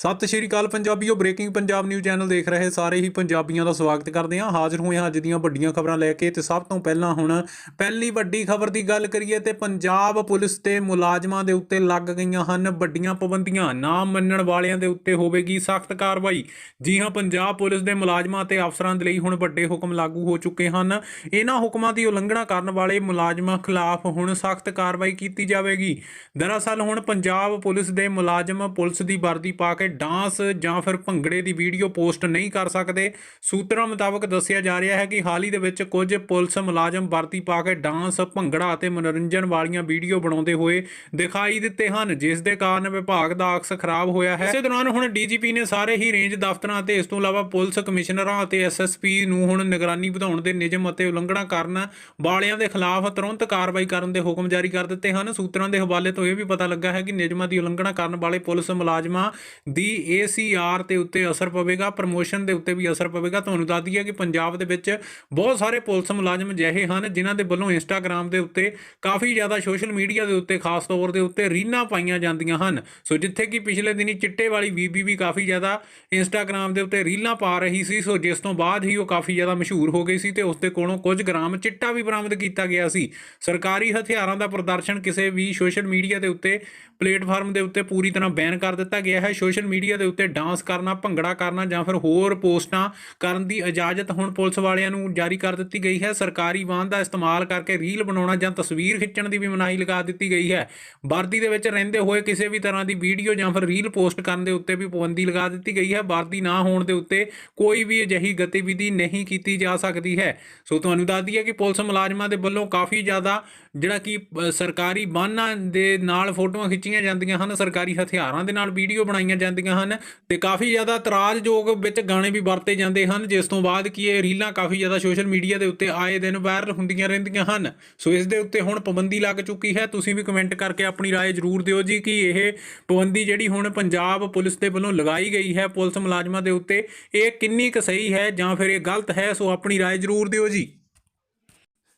ਸਤਿ ਸ਼੍ਰੀ ਅਕਾਲ ਪੰਜਾਬੀਓ breaking Punjab news channel ਦੇਖ ਰਹੇ ਸਾਰੇ ਹੀ ਪੰਜਾਬੀਆਂ ਦਾ ਸਵਾਗਤ ਕਰਦੇ ਹਾਂ। ਹਾਜ਼ਰ ਹੋਏ ਹਾਂ ਅੱਜ ਦੀਆਂ ਵੱਡੀਆਂ ਖਬਰਾਂ ਲੈ ਕੇ ਤੇ ਸਭ ਤੋਂ ਪਹਿਲਾਂ ਹੁਣ ਪਹਿਲੀ ਵੱਡੀ ਖਬਰ ਦੀ ਗੱਲ ਕਰੀਏ ਤੇ ਪੰਜਾਬ ਪੁਲਿਸ ਤੇ ਮੁਲਾਜ਼ਮਾਂ ਦੇ ਉੱਤੇ ਲੱਗ ਗਈਆਂ ਹਨ ਵੱਡੀਆਂ ਪਾਬੰਦੀਆਂ। ਨਾ ਮੰਨਣ ਵਾਲਿਆਂ ਦੇ ਉੱਤੇ ਹੋਵੇਗੀ ਸਖਤ ਕਾਰਵਾਈ। ਜੀ ਹਾਂ, ਪੰਜਾਬ ਪੁਲਿਸ ਦੇ ਮੁਲਾਜ਼ਮਾਂ ਤੇ ਅਫਸਰਾਂ ਦੇ ਲਈ ਹੁਣ ਵੱਡੇ ਹੁਕਮ ਲਾਗੂ ਹੋ ਚੁੱਕੇ ਹਨ। ਇਹਨਾਂ ਹੁਕਮਾਂ ਦੀ ਉਲੰਘਣਾ ਕਰਨ ਵਾਲੇ ਮੁਲਾਜ਼ਮਾਂ ਖਿਲਾਫ ਹੁਣ ਸਖਤ ਕਾਰਵਾਈ ਕੀਤੀ ਜਾਵੇਗੀ। ਦਰਅਸਲ ਹੁਣ ਪੰਜਾਬ ਪੁਲਿਸ ਦੇ ਮੁਲਾਜ਼ਮ ਪੁਲਿਸ ਦੀ ਵਰਦੀ ਪਾ ਕੇ ਡਾਂਸ ਜਾਂ ਫਿਰ ਭੰਗੜੇ ਦੀ ਵੀਡੀਓ ਪੋਸਟ ਨਹੀਂ ਕਰ ਸਕਦੇ। ਸੂਤਰਾਂ ਮੁਤਾਬਕ ਦੱਸਿਆ ਜਾ ਰਿਹਾ ਹੈ ਕਿ ਹਾਲ ਹੀ ਦੇ ਵਿੱਚ ਕੁਝ ਪੁਲਿਸ ਮੁਲਾਜ਼ਮ ਵਰਦੀ ਪਾ ਕੇ ਡਾਂਸ, ਭੰਗੜਾ ਅਤੇ ਮਨੋਰੰਜਨ ਵਾਲੀਆਂ ਵੀਡੀਓ ਬਣਾਉਂਦੇ ਹੋਏ ਦਿਖਾਈ ਦਿੱਤੇ ਹਨ, ਜਿਸ ਦੇ ਕਾਰਨ ਵਿਭਾਗ ਦਾ ਅਕਸ ਖਰਾਬ ਹੋਇਆ ਹੈ। ਇਸੇ ਦੌਰਾਨ ਹੁਣ ਡੀਜੀਪੀ ਨੇ ਸਾਰੇ ਹੀ ਰੇਂਜ ਦਫ਼ਤਰਾਂ ਅਤੇ ਇਸ ਤੋਂ ਇਲਾਵਾ ਪੁਲਿਸ ਕਮਿਸ਼ਨਰਾਂ ਅਤੇ ਐਸਐਸਪੀ ਨੂੰ ਹੁਣ ਨਿਗਰਾਨੀ ਵਧਾਉਣ ਦੇ ਨਿਯਮ ਅਤੇ ਉਲੰਘਣਾ ਕਰਨ ਵਾਲਿਆਂ ਦੇ ਖਿਲਾਫ ਤੁਰੰਤ ਕਾਰਵਾਈ ਕਰਨ ਦੇ ਹੁਕਮ ਜਾਰੀ ਕਰ ਦਿੱਤੇ ਹਨ। ਸੂਤਰਾਂ ਦੇ ਹਵਾਲੇ ਤੋਂ ਇਹ ਵੀ ਪਤਾ ਲੱਗਾ ਹੈ ਕਿ ਨਿਯਮਾਂ ਦੀ ਉਲੰਘਣਾ ਕਰਨ ਵਾਲੇ ਪੁਲਿਸ ਮੁਲਾਜ਼ਮਾਂ ਦੀ ਏਸੀਆਰ ਤੇ ਉੱਤੇ ਅਸਰ ਪਵੇਗਾ ਪ੍ਰਮੋਸ਼ਨ ਦੇ ਉੱਤੇ ਵੀ ਅਸਰ ਪਵੇਗਾ। ਤੁਹਾਨੂੰ ਦੱਸ ਦਈਏ ਕਿ ਪੰਜਾਬ ਦੇ ਵਿੱਚ ਬਹੁਤ ਸਾਰੇ ਪੁਲਿਸ ਮੁਲਾਜ਼ਮ ਅਜਿਹੇ ਹਨ ਜਿਨ੍ਹਾਂ ਦੇ ਵੱਲੋਂ ਇੰਸਟਾਗ੍ਰam ਦੇ ਉੱਤੇ ਕਾਫੀ ਜ਼ਿਆਦਾ ਸੋਸ਼ਲ ਮੀਡੀਆ ਦੇ ਉੱਤੇ, ਖਾਸ ਤੌਰ ਦੇ ਉੱਤੇ ਰੀਲਾਂ ਪਾਈਆਂ ਜਾਂਦੀਆਂ ਹਨ। ਸੋ ਜਿੱਥੇ ਕਿ ਪਿਛਲੇ ਦਿਨੀ ਚਿੱਟੇ ਵਾਲੀ ਬੀਬੀ ਵੀ ਕਾਫੀ ਜ਼ਿਆਦਾ ਇੰਸਟਾਗ੍ਰam ਦੇ ਉੱਤੇ ਰੀਲਾਂ ਪਾ ਰਹੀ ਸੀ। ਸੋ ਜਿਸ ਤੋਂ ਬਾਅਦ ਹੀ ਉਹ ਕਾਫੀ ਜ਼ਿਆਦਾ ਮਸ਼ਹੂਰ ਹੋ ਗਈ ਸੀ ਤੇ ਉਸ ਦੇ ਕੋਲੋਂ ਕੁਝ ਗ੍ਰਾਮ ਚਿੱਟਾ ਵੀ ਬਰਾਮਦ ਕੀਤਾ ਗਿਆ ਸੀ। ਸਰਕਾਰੀ ਹਥਿਆਰਾਂ ਦਾ ਪ੍ਰਦਰਸ਼ਨ ਕਿਸੇ ਵੀ ਸੋਸ਼ਲ ਮੀਡੀਆ ਦੇ ਉੱਤੇ ਪਲੇਟਫਾਰਮ ਦੇ ਉੱਤੇ ਪੂਰੀ ਤਰ੍ਹਾਂ ਬੈਨ ਕਰ ਦਿੱਤਾ ਗਿਆ ਹੈ। ਸੋਸ਼ਲ ਮੀਡੀਆ ਦੇ ਉੱਤੇ ਡਾਂਸ ਕਰਨਾ, ਭੰਗੜਾ ਕਰਨਾ ਜਾਂ ਫਿਰ ਹੋਰ ਪੋਸਟਾਂ ਕਰਨ ਦੀ ਇਜਾਜ਼ਤ ਹੁਣ ਪੁਲਿਸ ਵਾਲਿਆਂ ਨੂੰ ਜਾਰੀ ਕਰ ਦਿੱਤੀ ਗਈ ਹੈ। ਸਰਕਾਰੀ ਵਾਹਨ ਦਾ ਇਸਤੇਮਾਲ ਕਰਕੇ ਰੀਲ ਬਣਾਉਣਾ ਜਾਂ ਤਸਵੀਰ ਖਿੱਚਣ ਦੀ ਵੀ ਮਨਾਹੀ ਲਗਾ ਦਿੱਤੀ ਗਈ ਹੈ। ਵਰਦੀ ਦੇ ਵਿੱਚ ਰਹਿੰਦੇ ਹੋਏ ਕਿਸੇ ਵੀ ਤਰ੍ਹਾਂ ਦੀ ਵੀਡੀਓ ਜਾਂ ਫਿਰ ਰੀਲ ਪੋਸਟ ਕਰਨ ਦੇ ਉੱਤੇ ਵੀ ਪਾਬੰਦੀ ਲਗਾ ਦਿੱਤੀ ਗਈ ਹੈ। ਵਰਦੀ ਨਾ ਹੋਣ ਦੇ ਉੱਤੇ ਕੋਈ ਵੀ ਅਜਿਹੀ ਗਤੀਵਿਧੀ ਨਹੀਂ ਕੀਤੀ ਜਾ ਸਕਦੀ ਹੈ। ਸੋ ਤੁਹਾਨੂੰ ਦੱਸ ਦਈਏ ਕਿ ਪੁਲਿਸ ਮੁਲਾਜ਼ਮਾਂ ਦੇ ਵੱਲੋਂ ਕਾਫੀ ਜ਼ਿਆਦਾ ਜਿਹੜਾ ਕਿ ਸਰਕਾਰੀ ਬਾਨਾਂ ਦੇ ਨਾਲ ਫੋਟੋਆਂ ਖਿੱਚੀਆਂ ਜਾਂਦੀਆਂ ਹਨ। ਸਰਕਾਰੀ ਹਥਿਆਰਾਂ ਦੇ ਨਾਲ ਵੀਡੀਓ ਬਣਾਈਆਂ ਜਾਂਦੀਆਂ ਹਨ ਤੇ ਕਾਫੀ ਜ਼ਿਆਦਾ ਇਤਰਾਜ਼ਯੋਗ ਵਿੱਚ ਗਾਣੇ ਵੀ ਵਰਤੇ ਜਾਂਦੇ ਹਨ ਜਿਸ ਤੋਂ ਬਾਅਦ ਕਿ ਇਹ ਰੀਲਾਂ ਕਾਫੀ ਜ਼ਿਆਦਾ ਸੋਸ਼ਲ ਮੀਡੀਆ ਦੇ ਉੱਤੇ ਆਏ ਦਿਨ ਵਾਇਰਲ ਹੁੰਦੀਆਂ ਰਹਿੰਦੀਆਂ ਹਨ ਸੋ ਇਸ ਦੇ ਉੱਤੇ ਹੁਣ ਪਾਬੰਦੀ ਲੱਗ ਚੁੱਕੀ ਹੈ ਤੁਸੀਂ ਵੀ ਕਮੈਂਟ ਕਰਕੇ ਆਪਣੀ رائے ਜ਼ਰੂਰ ਦਿਓ ਜੀ ਕਿ ਇਹ ਪਾਬੰਦੀ ਜਿਹੜੀ ਹੁਣ ਪੰਜਾਬ ਪੁਲਿਸ ਦੇ ਵੱਲੋਂ ਲਗਾਈ ਗਈ ਹੈ ਪੁਲਿਸ ਮੁਲਾਜ਼ਮਾਂ ਦੇ ਉੱਤੇ ਇਹ ਕਿੰਨੀ ਕੁ ਸਹੀ ਹੈ ਜਾਂ ਫਿਰ ਇਹ ਗਲਤ ਹੈ ਸੋ ਆਪਣੀ رائے ਜ਼ਰੂਰ ਦਿਓ ਜੀ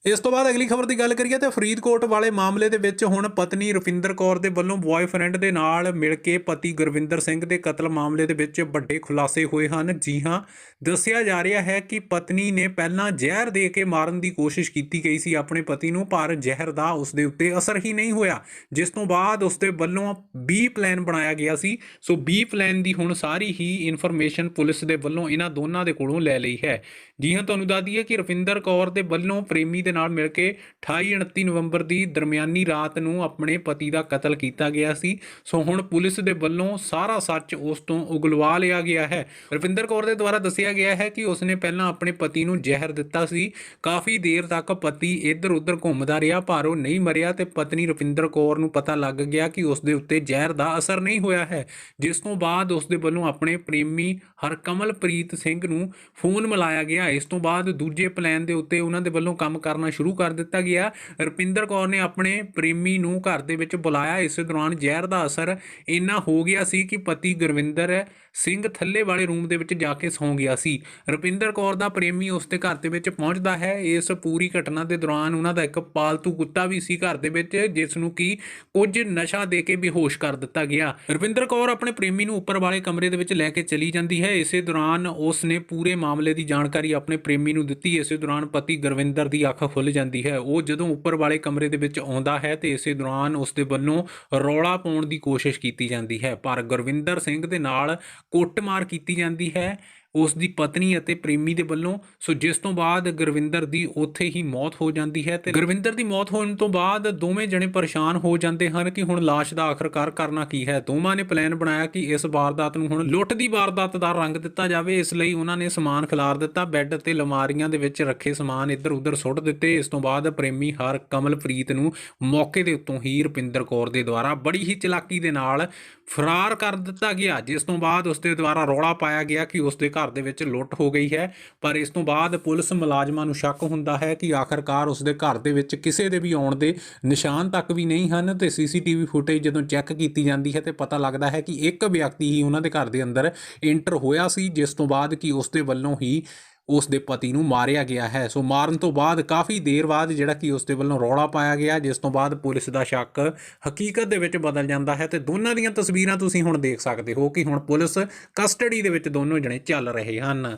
ਇਸ ਤੋਂ ਬਾਅਦ ਅਗਲੀ ਖਬਰ ਦੀ ਗੱਲ ਕਰੀਏ ਤੇ ਫਰੀਦਕੋਟ ਵਾਲੇ ਮਾਮਲੇ ਦੇ ਵਿੱਚ ਹੁਣ ਪਤਨੀ ਰੁਪਿੰਦਰ ਕੌਰ ਦੇ ਵੱਲੋਂ ਬॉयਫ੍ਰੈਂਡ ਦੇ ਨਾਲ ਮਿਲ ਕੇ ਪਤੀ ਗੁਰਵਿੰਦਰ ਸਿੰਘ ਦੇ ਕਤਲ ਮਾਮਲੇ ਦੇ ਵਿੱਚ ਵੱਡੇ ਖੁਲਾਸੇ ਹੋਏ ਹਨ। ਜੀ ਹਾਂ, ਦੱਸਿਆ ਜਾ ਰਿਹਾ ਹੈ ਕਿ ਪਤਨੀ ਨੇ ਪਹਿਲਾਂ ਜ਼ਹਿਰ ਦੇ ਕੇ ਮਾਰਨ ਦੀ ਕੋਸ਼ਿਸ਼ ਕੀਤੀ ਗਈ ਸੀ ਆਪਣੇ ਪਤੀ ਨੂੰ, ਪਰ ਜ਼ਹਿਰ ਦਾ ਉਸ ਦੇ ਉੱਤੇ ਅਸਰ ਹੀ ਨਹੀਂ ਹੋਇਆ, ਜਿਸ ਤੋਂ ਬਾਅਦ ਉਸ ਦੇ ਵੱਲੋਂ ਬੀ ਪਲਾਨ ਬਣਾਇਆ ਗਿਆ ਸੀ। ਸੋ ਬੀ ਪਲਾਨ ਦੀ ਹੁਣ ਸਾਰੀ ਹੀ ਇਨਫੋਰਮੇਸ਼ਨ ਪੁਲਿਸ ਦੇ ਵੱਲੋਂ ਇਹਨਾਂ ਦੋਨਾਂ ਦੇ ਕੋਲੋਂ ਲੈ ਲਈ ਹੈ। ਜੀ ਹਾਂ, ਤੁਹਾਨੂੰ ਦੱਸ ਦਈਏ ਕਿ ਰੁਪਿੰਦਰ ਕੌਰ ਦੇ ਵੱਲੋਂ ਪ੍ਰੇਮੀ ਦੇ ਨਾਲ ਮਿਲ ਕੇ 28 29 ਨਵੰਬਰ ਦੀ ਦਰਮਿਆਨੀ ਰਾਤ ਨੂੰ ਆਪਣੇ ਪਤੀ ਦਾ ਕਤਲ ਕੀਤਾ ਗਿਆ ਸੀ। ਸੋ ਹੁਣ ਪੁਲਿਸ ਦੇ ਵੱਲੋਂ ਸਾਰਾ ਸੱਚ ਉਸ ਤੋਂ ਉਗਲਵਾ ਲਿਆ ਗਿਆ ਹੈ। ਰਵਿੰਦਰ ਕੌਰ ਦੇ ਦੁਆਰਾ ਦੱਸਿਆ ਗਿਆ ਹੈ ਕਿ ਉਸਨੇ ਪਹਿਲਾਂ ਆਪਣੇ ਪਤੀ ਨੂੰ ਜ਼ਹਿਰ ਦਿੱਤਾ ਸੀ। ਕਾਫੀ ਦੇਰ ਤੱਕ ਪਤੀ ਇੱਧਰ ਉੱਧਰ ਘੁੰਮਦਾ ਰਿਹਾ, ਪਰ ਉਹ ਨਹੀਂ ਮਰਿਆ ਤੇ ਪਤਨੀ ਰੁਪਿੰਦਰ ਕੌਰ ਨੂੰ ਪਤਾ ਲੱਗ ਗਿਆ ਕਿ ਉਸ ਦੇ ਉੱਤੇ ਜ਼ਹਿਰ ਦਾ ਅਸਰ ਨਹੀਂ ਹੋਇਆ ਹੈ। ਜਿਸ ਤੋਂ ਬਾਅਦ ਉਸ ਦੇ ਵੱਲੋਂ ਆਪਣੇ ਪ੍ਰੇਮੀ ਹਰਕਮਲਪ੍ਰੀਤ ਸਿੰਘ ਨੂੰ ਫੋਨ ਮਿਲਾਇਆ ਗਿਆ। ਇਸ ਤੋਂ ਬਾਅਦ ਦੂਜੇ ਪਲਾਨ ਦੇ ਉੱਤੇ ਉਹਨਾਂ ਦੇ ਵੱਲੋਂ ਕੰਮ ਕਰਨ ਸ਼ੁਰੂ ਕਰ ਦਿੱਤਾ ਗਿਆ। ਰਪਿੰਦਰ ਕੌਰ ਨੇ ਆਪਣੇ ਪ੍ਰੇਮੀ ਨੂੰ ਘਰ ਦੇ ਵਿੱਚ ਬੁਲਾਇਆ। ਇਸੇ ਦੌਰਾਨ ਜ਼ਹਿਰ ਦਾ ਅਸਰ ਇੰਨਾ ਹੋ ਗਿਆ ਸੀ ਕਿ ਪਤੀ ਗੁਰਵਿੰਦਰ ਸਿੰਘ ਥੱਲੇ ਵਾਲੇ ਰੂਮ ਦੇ ਵਿੱਚ ਜਾ ਕੇ ਸੌਂ ਗਿਆ ਸੀ। ਰੁਪਿੰਦਰ ਕੌਰ ਦਾ ਪ੍ਰੇਮੀ ਉਸ ਦੇ ਘਰ ਦੇ ਵਿੱਚ ਪਹੁੰਚਦਾ ਹੈ। ਇਸ ਪੂਰੀ ਘਟਨਾ ਦੇ ਦੌਰਾਨ ਉਹਨਾਂ ਦਾ ਇੱਕ ਪਾਲਤੂ ਕੁੱਤਾ ਵੀ ਸੀ ਘਰ ਦੇ ਵਿੱਚ, ਜਿਸ ਨੂੰ ਕਿ ਕੁਝ ਨਸ਼ਾ ਦੇ ਕੇ ਬੇਹੋਸ਼ ਕਰ ਦਿੱਤਾ ਗਿਆ। ਰਵਿੰਦਰ ਕੌਰ ਆਪਣੇ ਪ੍ਰੇਮੀ ਨੂੰ ਉੱਪਰ ਵਾਲੇ ਕਮਰੇ ਦੇ ਵਿੱਚ ਲੈ ਕੇ ਚਲੀ ਜਾਂਦੀ ਹੈ। ਇਸੇ ਦੌਰਾਨ ਉਸ ਨੇ ਪੂਰੇ ਮਾਮਲੇ ਦੀ ਜਾਣਕਾਰੀ ਆਪਣੇ ਪ੍ਰੇਮੀ ਨੂੰ ਦਿੱਤੀ। ਇਸੇ ਦੌਰਾਨ ਪਤੀ ਗੁਰਵਿੰਦਰ ਦੀ ਅੱਖ ਖੁੱਲ ਜਾਂਦੀ ਹੈ। ਉਹ ਜਦੋਂ ਉੱਪਰ ਵਾਲੇ ਕਮਰੇ ਦੇ ਵਿੱਚ ਆਉਂਦਾ ਹੈ ਤੇ ਇਸੇ ਦੌਰਾਨ ਉਸ ਦੇ ਵੱਲੋਂ ਰੌਲਾ ਪਾਉਣ ਦੀ ਕੋਸ਼ਿਸ਼ ਕੀਤੀ ਜਾਂਦੀ ਹੈ। ਪਰ ਗੁਰਵਿੰਦਰ ਸਿੰਘ ਦੇ ਨਾਲ ਕੁੱਟਮਾਰ ਕੀਤੀ ਜਾਂਦੀ ਹੈ। ਉਸ ਦੀ ਪਤਨੀ ਅਤੇ ਪ੍ਰੇਮੀ ਦੇ ਵੱਲੋਂ, ਸੋ ਜਿਸ ਤੋਂ ਬਾਅਦ ਗੁਰਵਿੰਦਰ ਦੀ ਉੱਥੇ ਹੀ ਮੌਤ ਹੋ ਜਾਂਦੀ ਹੈ ਤੇ ਗੁਰਵਿੰਦਰ ਦੀ ਮੌਤ ਹੋਣ ਤੋਂ ਬਾਅਦ ਦੋਵੇਂ ਜਣੇ ਪਰੇਸ਼ਾਨ ਹੋ ਜਾਂਦੇ ਹਨ ਕਿ ਹੁਣ ਲਾਸ਼ ਦਾ ਆਖਰਕਾਰ ਕਰਨਾ ਕੀ ਹੈ। ਦੋਵਾਂ ਨੇ ਪਲਾਨ ਬਣਾਇਆ ਕਿ ਇਸ ਵਾਰਦਾਤ ਨੂੰ ਹੁਣ ਲੁੱਟ ਦੀ ਵਾਰਦਾਤ ਦਾ ਰੰਗ ਦਿੱਤਾ ਜਾਵੇ। ਇਸ ਲਈ ਉਹਨਾਂ ਨੇ ਸਮਾਨ ਖਿਲਾਰ ਦਿੱਤਾ, ਬੈੱਡ ਤੇ ਲਮਾਰੀਆਂ ਦੇ ਵਿੱਚ ਰੱਖੇ ਸਮਾਨ ਇੱਧਰ ਉੱਧਰ ਸੁੱਟ ਦਿੱਤੇ। ਇਸ ਤੋਂ ਬਾਅਦ ਪ੍ਰੇਮੀ ਹਰ ਕਮਲਪ੍ਰੀਤ ਨੂੰ ਮੌਕੇ ਦੇ ਉੱਤੋਂ ਹੀ ਰੁਪਿੰਦਰ ਕੌਰ ਦੇ ਦੁਆਰਾ ਬੜੀ ਹੀ ਚਲਾਕੀ ਦੇ ਨਾਲ ਫਰਾਰ ਕਰ ਦਿੱਤਾ ਗਿਆ, ਜਿਸ ਤੋਂ ਬਾਅਦ ਉਸ ਦੇ ਦੁਆਰਾ ਰੌਲਾ ਪਾਇਆ ਗਿਆ ਕਿ ਉਸ ਦੇ ਘਰ ਘਰ ਦੇ ਵਿੱਚ ਲੁੱਟ ਹੋ ਗਈ ਹੈ, ਪਰ ਇਸ ਤੋਂ ਬਾਅਦ ਪੁਲਿਸ ਮੁਲਾਜ਼ਮਾਂ ਨੂੰ ਸ਼ੱਕ ਹੁੰਦਾ ਹੈ ਕਿ ਆਖਰਕਾਰ ਉਸ ਦੇ ਘਰ ਦੇ ਵਿੱਚ ਕਿਸੇ ਦੇ ਵੀ ਆਉਣ ਦੇ ਨਿਸ਼ਾਨ ਤੱਕ ਵੀ ਨਹੀਂ ਹਨ ਤੇ ਸੀਸੀਟੀਵੀ ਫੁਟੇਜ ਜਦੋਂ ਚੈੱਕ ਕੀਤੀ ਜਾਂਦੀ ਹੈ ਤੇ ਪਤਾ ਲੱਗਦਾ ਹੈ ਕਿ ਇੱਕ ਵਿਅਕਤੀ ਹੀ ਉਹਨਾਂ ਦੇ ਘਰ ਦੇ ਅੰਦਰ ਐਂਟਰ ਹੋਇਆ ਸੀ, ਜਿਸ ਤੋਂ ਬਾਅਦ ਕਿ ਉਸ ਦੇ ਵੱਲੋਂ ਹੀ ਉਸ ਦੇ ਪਤੀ ਨੂੰ ਮਾਰਿਆ ਗਿਆ ਹੈ। ਸੋ ਮਾਰਨ ਤੋਂ ਬਾਅਦ ਕਾਫੀ ਦੇਰ ਬਾਅਦ ਜਿਹੜਾ ਕਿ ਉਸ ਦੇ ਵੱਲੋਂ ਰੌਲਾ ਪਾਇਆ ਗਿਆ, ਜਿਸ ਤੋਂ ਬਾਅਦ ਪੁਲਿਸ ਦਾ ਸ਼ੱਕ ਹਕੀਕਤ ਦੇ ਵਿੱਚ ਬਦਲ ਜਾਂਦਾ ਹੈ ਤੇ ਦੋਨਾਂ ਦੀਆਂ ਤਸਵੀਰਾਂ ਤੁਸੀਂ ਹੁਣ ਦੇਖ ਸਕਦੇ ਹੋ ਕਿ ਹੁਣ ਪੁਲਿਸ ਕਸਟਡੀ ਦੇ ਵਿੱਚ ਦੋਨੋਂ ਜਣੇ ਚੱਲ ਰਹੇ ਹਨ।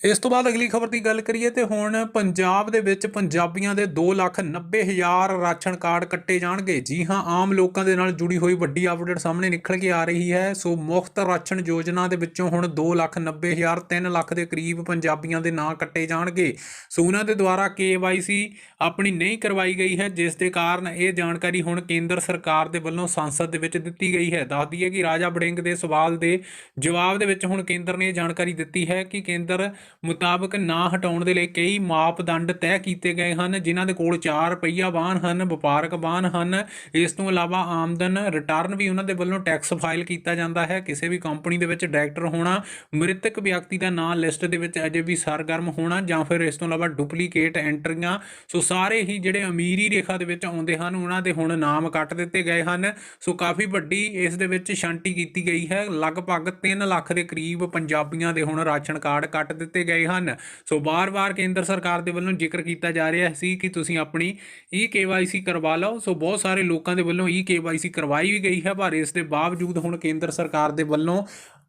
ਇਸ ਤੋਂ ਬਾਅਦ ਅਗਲੀ ਖਬਰ ਦੀ ਗੱਲ ਕਰੀਏ ਤੇ ਹੁਣ ਪੰਜਾਬ ਦੇ ਵਿੱਚ ਪੰਜਾਬੀਆਂ ਦੇ 2,90,000 ਰਾਸ਼ਨ ਕਾਰਡ ਕੱਟੇ ਜਾਣਗੇ। ਜੀ ਹਾਂ ਆਮ ਲੋਕਾਂ ਦੇ ਨਾਲ ਜੁੜੀ ਹੋਈ ਵੱਡੀ ਅਪਡੇਟ ਸਾਹਮਣੇ ਨਿਕਲ ਕੇ ਆ ਰਹੀ ਹੈ। ਸੋ ਮੁਫਤ ਰਾਸ਼ਨ ਯੋਜਨਾ ਦੇ ਵਿੱਚੋਂ ਹੁਣ 2,90,000 3 ਲੱਖ ਦੇ ਕਰੀਬ ਪੰਜਾਬੀਆਂ ਦੇ ਨਾਂ ਕੱਟੇ ਜਾਣਗੇ। ਸੋ ਉਹਨਾਂ ਦੇ ਦੁਆਰਾ KYC ਆਪਣੀ ਨਹੀਂ ਕਰਵਾਈ ਗਈ ਹੈ ਜਿਸ ਦੇ ਕਾਰਨ ਇਹ ਜਾਣਕਾਰੀ ਹੁਣ ਕੇਂਦਰ ਸਰਕਾਰ ਦੇ ਵੱਲੋਂ ਸੰਸਦ ਦੇ ਵਿੱਚ ਦਿੱਤੀ ਗਈ ਹੈ। ਦੱਸਦੀ ਹੈ ਕਿ ਰਾਜਾ ਬੜਿੰਗ ਦੇ ਸਵਾਲ ਦੇ ਜਵਾਬ ਦੇ ਵਿੱਚ ਹੁਣ ਕੇਂਦਰ ਨੇ ਇਹ ਜਾਣਕਾਰੀ ਦਿੱਤੀ ਹੈ ਕਿ ਕੇਂਦਰ ਮੁਤਾਬਕ ਨਾ ਹਟਾਉਣ ਦੇ ਲਈ ਕਈ ਮਾਪਦੰਡ ਤੈਅ ਕੀਤੇ ਗਏ ਹਨ, ਜਿਨ੍ਹਾਂ ਦੇ ਕੋਲ 4 ਪਹੀਆ ਵਾਹਨ ਹਨ, ਵਪਾਰਕ ਵਾਹਨ ਹਨ। ਇਸ ਤੋਂ ਇਲਾਵਾ ਆਮਦਨ ਰਿਟਰਨ ਵੀ ਉਹਨਾਂ ਦੇ ਵੱਲੋਂ ਟੈਕਸ ਫਾਈਲ ਕੀਤਾ ਜਾਂਦਾ ਹੈ। ਕਿਸੇ ਵੀ ਕੰਪਨੀ ਦੇ ਵਿੱਚ ਡਾਇਰੈਕਟਰ ਹੋਣਾ, ਮ੍ਰਿਤਕ ਵਿਅਕਤੀ ਦਾ ਨਾਮ ਲਿਸਟ ਦੇ ਵਿੱਚ ਅਜੇ ਵੀ ਸਰਗਰਮ ਹੋਣਾ ਜਾਂ ਫਿਰ ਇਸ ਤੋਂ ਇਲਾਵਾ ਡੁਪਲੀਕੇਟ ਐਂਟਰੀਆਂ ਸੋ ਸਾਰੇ ਹੀ ਜਿਹੜੇ ਅਮੀਰੀ ਰੇਖਾ ਦੇ ਵਿੱਚ ਆਉਂਦੇ ਹਨ, ਉਹਨਾਂ ਦੇ ਹੁਣ ਨਾਮ ਕੱਟ ਦਿੱਤੇ ਗਏ ਹਨ। ਸੋ ਕਾਫੀ ਵੱਡੀ ਇਸ ਦੇ ਵਿੱਚ ਛਾਂਟੀ ਕੀਤੀ ਗਈ ਹੈ। ਲਗਭਗ 3 ਲੱਖ ਦੇ ਕਰੀਬ ਪੰਜਾਬੀਆਂ ਦੇ ਹੁਣ ਰਾਸ਼ਨ ਕਾਰਡ ਕੱਟ ਦਿੱਤੇ ਦਿੱਤੇ ਗਏ ਹਨ। ਸੋ ਬਾਰ-ਬਾਰ ਕੇਂਦਰ ਸਰਕਾਰ ਦੇ ਵੱਲੋਂ ਜ਼ਿਕਰ ਕੀਤਾ ਜਾ ਰਿਹਾ ਸੀ ਕਿ ਤੁਸੀਂ ਆਪਣੀ ਈ KYC ਕਰਵਾ ਲਓ। ਸੋ ਬਹੁਤ ਸਾਰੇ ਲੋਕਾਂ ਦੇ ਵੱਲੋਂ ਈ KYC ਕਰਵਾਈ ਵੀ ਗਈ ਹੈ, ਪਰ ਇਸ ਦੇ ਬਾਵਜੂਦ ਹੁਣ ਕੇਂਦਰ ਸਰਕਾਰ ਦੇ ਵੱਲੋਂ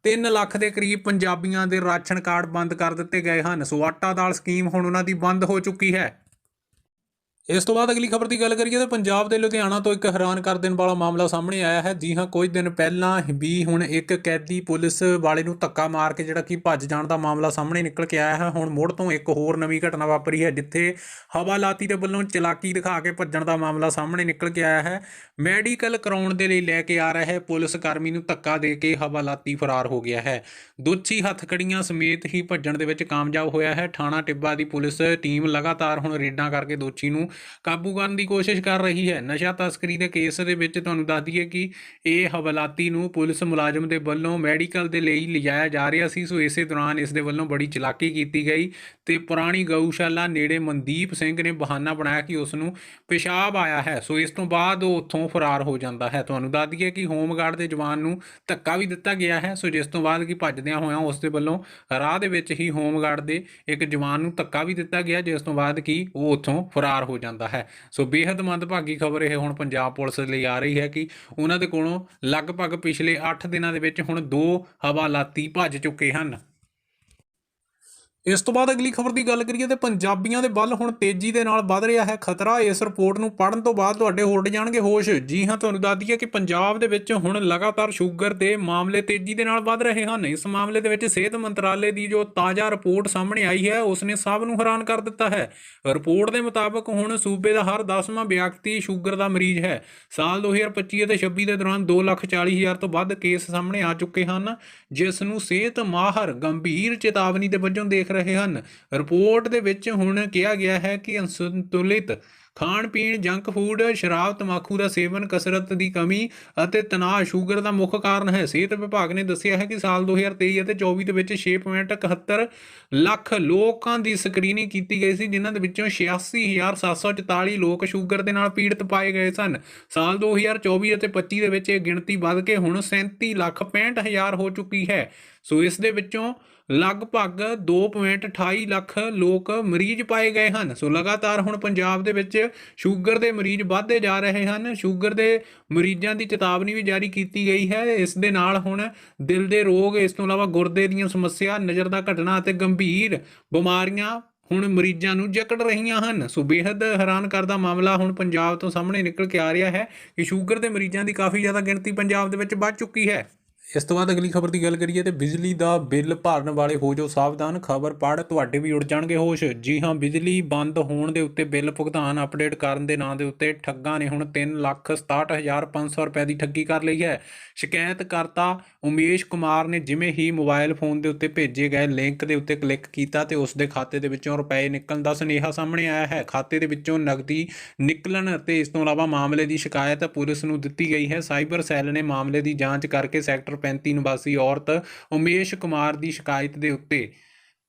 3 ਲੱਖ ਦੇ ਕਰੀਬ ਪੰਜਾਬੀਆਂ ਦੇ ਰਾਸ਼ਨ ਕਾਰਡ ਬੰਦ ਕਰ ਦਿੱਤੇ ਗਏ ਹਨ। ਸੋ ਆਟਾ ਦਾਲ ਸਕੀਮ ਹੁਣ ਉਹਨਾਂ ਦੀ ਬੰਦ ਹੋ ਚੁੱਕੀ ਹੈ। ਇਸ ਤੋਂ ਬਾਅਦ ਅਗਲੀ ਖਬਰ ਦੀ ਗੱਲ ਕਰੀਏ ਤਾਂ ਪੰਜਾਬ ਦੇ ਲੁਧਿਆਣਾ ਤੋਂ ਇੱਕ ਹੈਰਾਨ ਕਰ ਦੇਣ ਵਾਲਾ ਮਾਮਲਾ ਸਾਹਮਣੇ ਆਇਆ ਹੈ। ਜੀ ਹਾਂ, ਕੁਝ ਦਿਨ ਪਹਿਲਾਂ ਵੀ ਹੁਣ ਇੱਕ ਕੈਦੀ ਪੁਲਿਸ ਵਾਲੇ ਨੂੰ ਧੱਕਾ ਮਾਰ ਕੇ ਜਿਹੜਾ ਕਿ ਭੱਜ ਜਾਣ ਦਾ ਮਾਮਲਾ ਸਾਹਮਣੇ ਨਿਕਲ ਕੇ ਆਇਆ ਹੈ। ਹੁਣ ਮੁੜ ਤੋਂ ਇੱਕ ਹੋਰ ਨਵੀਂ ਘਟਨਾ ਵਾਪਰੀ ਹੈ, ਜਿੱਥੇ ਹਵਾਲਾਤੀ ਦੇ ਵੱਲੋਂ ਚਲਾਕੀ ਦਿਖਾ ਕੇ ਭੱਜਣ ਦਾ ਮਾਮਲਾ ਸਾਹਮਣੇ ਨਿਕਲ ਕੇ ਆਇਆ ਹੈ। ਮੈਡੀਕਲ ਕਰਾਉਣ ਦੇ ਲਈ ਲੈ ਕੇ ਆ ਰਿਹਾ ਪੁਲਿਸ ਕਰਮੀ ਨੂੰ ਧੱਕਾ ਦੇ ਕੇ ਹਵਾਲਾਤੀ ਫਰਾਰ ਹੋ ਗਿਆ ਹੈ। ਦੋਚੀ ਹੱਥਕੜੀਆਂ ਸਮੇਤ ਹੀ ਭੱਜਣ ਦੇ ਵਿੱਚ ਕਾਮਯਾਬ ਹੋਇਆ ਹੈ। ਥਾਣਾ ਟਿੱਬਾ ਦੀ ਪੁਲਿਸ ਟੀਮ ਲਗਾਤਾਰ ਹੁਣ ਰੇਡਾਂ ਕਰਕੇ ਦੋਚੀ ਨੂੰ ਕਾਬੂ ਕਰਨ ਦੀ ਕੋਸ਼ਿਸ਼ ਕਰ ਰਹੀ ਹੈ। ਨਸ਼ਾ ਤਸਕਰੀ ਦੇ ਕੇਸ ਦੇ ਵਿੱਚ ਤੁਹਾਨੂੰ ਦੱਸ ਦਈਏ ਕਿ ਇਹ ਹਵਾਲਾਤੀ ਨੂੰ ਪੁਲਿਸ ਮੁਲਾਜ਼ਮ ਦੇ ਵੱਲੋਂ ਮੈਡੀਕਲ ਦੇ ਲਈ ਲਿਜਾਇਆ ਜਾ ਰਿਹਾ ਸੀ। ਸੋ ਇਸੇ ਦੌਰਾਨ ਇਸ ਦੇ ਵੱਲੋਂ ਬੜੀ ਚਲਾਕੀ ਕੀਤੀ ਗਈ ਤੇ ਪੁਰਾਣੀ ਗਊਸ਼ਾਲਾ ਨੇੜੇ ਮਨਦੀਪ ਸਿੰਘ ਨੇ ਬਹਾਨਾ ਬਣਾਇਆ ਕਿ ਉਸ ਨੂੰ ਪਿਸ਼ਾਬ ਆਇਆ ਹੈ। ਸੋ ਇਸ ਤੋਂ ਬਾਅਦ ਉਹ ਉੱਥੋਂ ਫਰਾਰ ਹੋ ਜਾਂਦਾ ਹੈ। ਤੁਹਾਨੂੰ ਦੱਸ ਦਈਏ ਕਿ ਹੋਮਗਾਰਡ ਦੇ ਜਵਾਨ ਨੂੰ ਧੱਕਾ ਵੀ ਦਿੱਤਾ ਗਿਆ ਹੈ। ਸੋ ਜਿਸ ਤੋਂ ਬਾਅਦ ਕਿ ਭੱਜਦਿਆਂ ਹੋਇਆਂ ਉਸ ਦੇ ਵੱਲੋਂ ਰਾਹ ਦੇ ਵਿੱਚ ਹੀ ਹੋਮਗਾਰਡ ਦੇ ਇੱਕ ਜਵਾਨ ਨੂੰ ਧੱਕਾ ਵੀ ਦਿੱਤਾ ਗਿਆ, ਜਿਸ ਤੋਂ ਬਾਅਦ ਕਿ ਉਹ ਉੱਥੋਂ ਫਰਾਰ ਹੋ ਜਾਂਦਾ ਹੈ। ਸੋ ਬੇहद ਮੰਦਭਾਗੀ ਖਬਰ ਇਹ ਹੁਣ ਪੰਜਾਬ ਪੁਲਿਸ ਲਈ ਆ ਰਹੀ ਹੈ ਕਿ ਉਹਨਾਂ ਦੇ ਕੋਲੋਂ ਲਗਭਗ ਪਿਛਲੇ 8 ਦਿਨਾਂ ਦੇ ਵਿੱਚ ਹੁਣ ਦੋ ਹਵਾਲਾਤੀ ਭੱਜ ਚੁੱਕੇ ਹਨ। ਇਸ ਤੋਂ ਬਾਅਦ ਅਗਲੀ ਖਬਰ ਦੀ ਗੱਲ ਕਰੀਏ ਤੇ ਪੰਜਾਬੀਆਂ ਦੇ ਵੱਲ ਹੁਣ ਤੇਜ਼ੀ ਦੇ ਨਾਲ ਵੱਧ ਰਿਹਾ ਹੈ ਖਤਰਾ। ਇਸ ਰਿਪੋਰਟ ਨੂੰ ਪੜਨ ਤੋਂ ਬਾਅਦ ਤੁਹਾਡੇ ਉੱਡ ਜਾਣਗੇ ਹੋਸ਼। ਜੀ ਹਾਂ ਤੁਹਾਨੂੰ ਦੱਸ ਦਈਏ ਕਿ ਪੰਜਾਬ ਦੇ ਵਿੱਚ ਹੁਣ ਲਗਾਤਾਰ ਸ਼ੂਗਰ ਦੇ ਮਾਮਲੇ ਤੇਜ਼ੀ ਦੇ ਨਾਲ ਵੱਧ ਰਹੇ ਹਨ। ਇਸ ਮਾਮਲੇ ਦੇ ਵਿੱਚ ਸਿਹਤ ਮੰਤਰਾਲੇ ਦੀ ਜੋ ਤਾਜ਼ਾ ਰਿਪੋਰਟ ਸਾਹਮਣੇ ਆਈ ਹੈ ਉਸ ਨੇ ਸਭ ਨੂੰ ਹੈਰਾਨ ਕਰ ਦਿੱਤਾ ਹੈ। ਰਿਪੋਰਟ ਦੇ ਮੁਤਾਬਕ ਹੁਣ ਸੂਬੇ ਦਾ ਹਰ 10ਵਾਂ ਵਿਅਕਤੀ ਸ਼ੂਗਰ ਦਾ ਮਰੀਜ਼ ਹੈ। ਸਾਲ 2025 ਅਤੇ 26 ਦੇ ਦੌਰਾਨ 2,40,000 ਤੋਂ ਵੱਧ ਕੇਸ ਸਾਹਮਣੇ ਆ ਚੁੱਕੇ ਹਨ ਜਿਸ ਨੂੰ ਸਿਹਤ ਮਾਹਰ ਗੰਭੀਰ ਚੇਤਾਵਨੀ ਦੇ ਵਜੋਂ ਦੇਖ ਰਹੇ ਹਨ। ਰਿਪੋਰਟ ਦੇ ਵਿੱਚ ਹੁਣ ਕਿਹਾ ਗਿਆ ਹੈ ਕਿ ਅਸੰਤੁਲਿਤ ਖਾਣ ਪੀਣ, ਜੰਕ ਫੂਡ, ਸ਼ਰਾਬ ਤਮਾਕੂ ਦਾ ਸੇਵਨ, ਕਸਰਤ ਦੀ ਕਮੀ ਅਤੇ ਤਣਾਅ, ਸ਼ੂਗਰ ਦਾ ਮੁੱਖ ਕਾਰਨ ਹੈ। ਸਿਹਤ ਵਿਭਾਗ ਨੇ ਦੱਸਿਆ ਹੈ ਕਿ ਸਾਲ 2023 ਅਤੇ 24 ਦੇ ਵਿੱਚ 6.71 ਲੱਖ ਲੋਕਾਂ ਦੀ ਸਕਰੀਨਿੰਗ ਕੀਤੀ ਗਈ ਸੀ, ਜਿਨ੍ਹਾਂ ਦੇ ਵਿੱਚੋਂ 86744 ਲੋਕ ਸ਼ੂਗਰ ਦੇ ਨਾਲ ਪੀੜਤ ਪਾਏ ਗਏ ਸਨ। ਸਾਲ 2024 ਅਤੇ 25 ਦੇ ਵਿੱਚ ਇਹ ਗਿਣਤੀ ਵੱਧ ਕੇ ਹੁਣ 37 ਲੱਖ 65000 ਹੋ ਚੁੱਕੀ ਹੈ। ਸੋ ਇਸ ਦੇ ਵਿੱਚੋਂ ਲਗਭਗ 2.28 ਲੱਖ ਲੋਕ ਮਰੀਜ਼ ਪਾਏ ਗਏ ਹਨ। ਸੋ ਲਗਾਤਾਰ ਹੁਣ ਪੰਜਾਬ ਦੇ ਵਿੱਚ ਸ਼ੂਗਰ ਦੇ ਮਰੀਜ਼ ਵਧਦੇ ਜਾ ਰਹੇ ਹਨ। ਸ਼ੂਗਰ ਦੇ ਮਰੀਜ਼ਾਂ ਦੀ ਚੇਤਾਵਨੀ ਵੀ ਜਾਰੀ ਕੀਤੀ ਗਈ ਹੈ। ਇਸ ਦੇ ਨਾਲ ਹੁਣ ਦਿਲ ਦੇ ਰੋਗ, ਇਸ ਤੋਂ ਇਲਾਵਾ ਗੁਰਦੇ ਦੀਆਂ ਸਮੱਸਿਆ, ਨਜ਼ਰ ਦਾ ਘਟਣਾ ਅਤੇ ਗੰਭੀਰ ਬਿਮਾਰੀਆਂ ਹੁਣ ਮਰੀਜ਼ਾਂ ਨੂੰ ਜਕੜ ਰਹੀਆਂ ਹਨ। ਸੋ ਬੇहद ਹੈਰਾਨ ਕਰਦਾ ਮਾਮਲਾ ਹੁਣ ਪੰਜਾਬ ਤੋਂ ਸਾਹਮਣੇ ਨਿਕਲ ਕੇ ਆ ਰਿਹਾ ਹੈ ਕਿ ਸ਼ੂਗਰ ਦੇ ਮਰੀਜ਼ਾਂ ਦੀ ਕਾਫੀ ਜ਼ਿਆਦਾ ਗਿਣਤੀ ਪੰਜਾਬ ਦੇ ਵਿੱਚ ਵੱਧ ਚੁੱਕੀ ਹੈ। ਇਸ ਤੋਂ ਬਾਅਦ ਅਗਲੀ ਖਬਰ ਦੀ ਗੱਲ ਕਰੀਏ ਤੇ ਬਿਜਲੀ ਦਾ ਬਿੱਲ ਭਰਨ ਵਾਲੇ ਹੋ ਜੋ ਸਾਵਧਾਨ, ਖਬਰ ਪੜ ਤੁਹਾਡੇ ਵੀ ਉੜ ਜਾਣਗੇ ਹੋਸ਼। ਜੀ ਹਾਂ, ਬਿਜਲੀ ਬੰਦ ਹੋਣ ਦੇ ਉੱਤੇ ਬਿੱਲ ਭੁਗਤਾਨ ਅਪਡੇਟ ਕਰਨ ਦੇ ਨਾਂ ਦੇ ਉੱਤੇ ਠੱਗਾਂ ਨੇ ਹੁਣ 367500 ਰੁਪਏ ਦੀ ਠੱਗੀ ਕਰ ਲਈ ਹੈ। ਸ਼ਿਕਾਇਤਕਰਤਾ ਉਮੇਸ਼ ਕੁਮਾਰ ਨੇ ਜਿਵੇਂ ਹੀ ਮੋਬਾਈਲ ਫੋਨ ਦੇ ਉੱਤੇ ਭੇਜੇ ਗਏ ਲਿੰਕ ਦੇ ਉੱਤੇ ਕਲਿੱਕ ਕੀਤਾ ਤੇ ਉਸ ਦੇ ਖਾਤੇ ਦੇ ਵਿੱਚੋਂ ਰੁਪਏ ਨਿਕਲਣ ਦਾ ਸੁਨੇਹਾ ਸਾਹਮਣੇ ਆਇਆ ਹੈ। ਖਾਤੇ ਦੇ ਵਿੱਚੋਂ ਨਕਦੀ ਨਿਕਲਣ ਅਤੇ ਇਸ ਤੋਂ ਇਲਾਵਾ ਮਾਮਲੇ ਦੀ ਸ਼ਿਕਾਇਤ ਪੁਲਿਸ ਨੂੰ ਦਿੱਤੀ ਗਈ ਹੈ। ਸਾਈਬਰ ਸੈੱਲ ਨੇ ਮਾਮਲੇ ਦੀ ਜਾਂਚ ਕਰਕੇ ਸੈਕਟਰ 35 ਨਿਵਾਸੀ ਔਰਤ ਉਮੇਸ਼ ਕੁਮਾਰ ਦੀ ਸ਼ਿਕਾਇਤ ਦੇ ਉੱਤੇ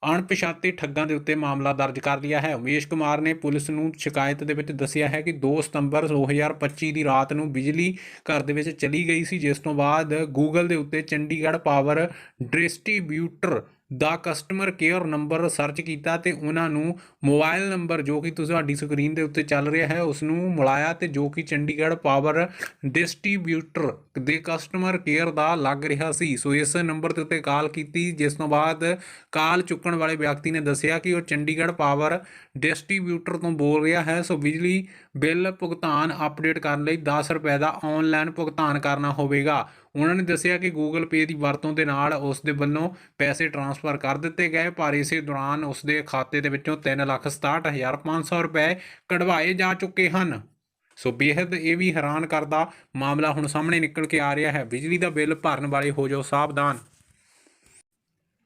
ਅਣਪਛਾਤੇ ਠੱਗਾਂ ਦੇ ਉੱਤੇ ਮਾਮਲਾ ਦਰਜ ਕਰ ਲਿਆ ਹੈ। ਉਮੇਸ਼ ਕੁਮਾਰ ਨੇ ਪੁਲਿਸ ਨੂੰ ਸ਼ਿਕਾਇਤ ਦੇ ਵਿੱਚ ਦੱਸਿਆ ਹੈ ਕਿ 2 ਸਤੰਬਰ 2025 ਦੀ ਰਾਤ ਨੂੰ ਬਿਜਲੀ ਘਰ ਦੇ ਵਿੱਚ ਚਲੀ ਗਈ ਸੀ, ਜਿਸ ਤੋਂ ਬਾਅਦ ਗੂਗਲ ਦੇ ਉੱਤੇ ਚੰਡੀਗੜ੍ਹ ਪਾਵਰ ਡਿਸਟ੍ਰੀਬਿਊਟਰ ਦਾ ਕਸਟਮਰ ਕੇਅਰ ਨੰਬਰ ਸਰਚ ਕੀਤਾ ਤੇ ਉਹਨਾਂ ਨੂੰ ਮੋਬਾਈਲ ਨੰਬਰ ਜੋ ਕਿ ਤੁਹਾਡੀ ਸਕਰੀਨ ਦੇ ਉੱਤੇ ਚੱਲ ਰਿਹਾ ਹੈ ਉਸ ਨੂੰ ਮਿਲਾਇਆ ਤੇ ਜੋ ਕਿ ਚੰਡੀਗੜ੍ਹ ਪਾਵਰ ਡਿਸਟ੍ਰੀਬਿਊਟਰ ਦੇ ਕਸਟਮਰ ਕੇਅਰ ਦਾ ਲੱਗ ਰਿਹਾ ਸੀ। ਸੋ ਇਸ ਨੰਬਰ ਦੇ ਉੱਤੇ ਕਾਲ ਕੀਤੀ, ਜਿਸ ਤੋਂ ਬਾਅਦ ਕਾਲ ਚੁੱਕਣ ਵਾਲੇ ਵਿਅਕਤੀ ਨੇ ਦੱਸਿਆ ਕਿ ਉਹ ਚੰਡੀਗੜ੍ਹ ਪਾਵਰ ਡਿਸਟ੍ਰੀਬਿਊਟਰ ਤੋਂ ਬੋਲ ਰਿਹਾ ਹੈ। ਸੋ ਬਿਜਲੀ ਬਿੱਲ ਭੁਗਤਾਨ ਅਪਡੇਟ ਕਰਨ ਲਈ 10 ਰੁਪਏ ਦਾ ਆਨਲਾਈਨ ਭੁਗਤਾਨ ਕਰਨਾ ਹੋਵੇਗਾ। ਉਹਨਾਂ ਨੇ ਦੱਸਿਆ ਕਿ Google Pay ਦੀ ਵਰਤੋਂ ਦੇ ਨਾਲ ਉਸ ਦੇ ਵੱਲੋਂ ਪੈਸੇ ਟ੍ਰਾਂਸਫਰ ਕਰ ਦਿੱਤੇ ਗਏ, ਪਰ ਇਸੇ ਦੌਰਾਨ ਉਸ ਦੇ ਖਾਤੇ ਦੇ ਵਿੱਚੋਂ 367500 ਰੁਪਏ ਕਢਵਾਏ ਜਾ ਚੁੱਕੇ ਹਨ। ਸੋ ਬੇਹਦ ਇਹ ਵੀ ਹੈਰਾਨ ਕਰਦਾ ਮਾਮਲਾ ਹੁਣ ਸਾਹਮਣੇ ਨਿਕਲ ਕੇ ਆ ਰਿਹਾ ਹੈ। ਬਿਜਲੀ ਦਾ ਬਿੱਲ ਭਰਨ ਵਾਲੇ ਹੋ ਜਾਓ ਸਾਵਧਾਨ।